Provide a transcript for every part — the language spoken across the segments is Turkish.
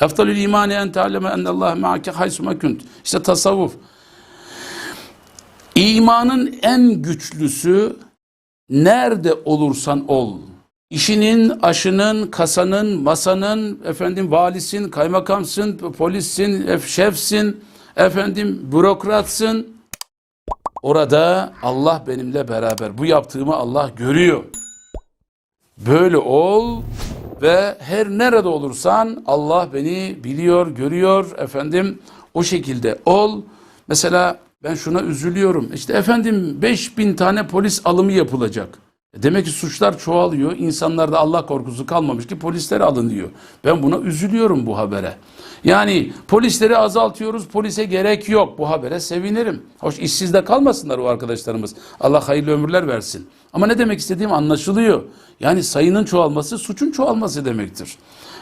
Eftalül imani en tealleme ennallâhe ma'ake haysuma kunt. İşte tasavvuf. İmanın en güçlüsü nerede olursan ol. İşinin, aşının, kasanın, masanın, efendim valisin, kaymakamsın, polissin, ef- şefsin, efendim bürokratsın. Orada Allah benimle beraber. Bu yaptığımı Allah görüyor. Böyle ol ve her nerede olursan Allah beni biliyor, görüyor efendim. O şekilde ol. Mesela ben şuna üzülüyorum. İşte efendim 5000 tane polis alımı yapılacak. Demek ki suçlar çoğalıyor. İnsanlarda Allah korkusu kalmamış ki polisler alınıyor. Ben buna üzülüyorum bu habere. Yani polisleri azaltıyoruz. Polise gerek yok. Bu habere sevinirim. Hoş işsiz de kalmasınlar o arkadaşlarımız. Allah hayırlı ömürler versin. Ama ne demek istediğim anlaşılıyor. Yani sayının çoğalması suçun çoğalması demektir.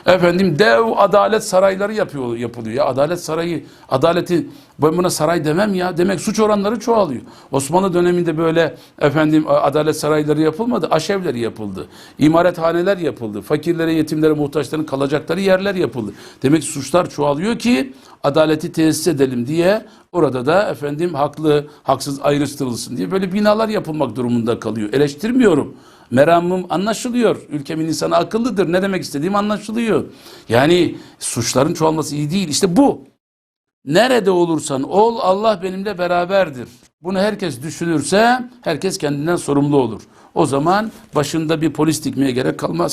Efendim dev adalet sarayları yapıyor, yapılıyor. Ya adalet sarayı, adaleti ben buna saray demem ya. Demek suç oranları çoğalıyor. Osmanlı döneminde böyle efendim adalet sarayları yapılmadı. Aşevleri yapıldı. İmarethaneler yapıldı. Fakirlere, yetimlere, muhtaçların kalacakları yerler yapıldı. Demek suçlar çoğalıyor ki adaleti tesis edelim diye orada da efendim haklı, haksız ayrıştırılsın diye böyle binalar yapılmak durumunda kalıyor. Eleştirmiyorum. Meramım anlaşılıyor. Ülkemin insanı akıllıdır. Ne demek istediğim anlaşılıyor. Yani suçların çoğalması iyi değil. İşte bu. Nerede olursan ol Allah benimle beraberdir. Bunu herkes düşünürse herkes kendinden sorumlu olur. O zaman başında bir polis dikmeye gerek kalmaz.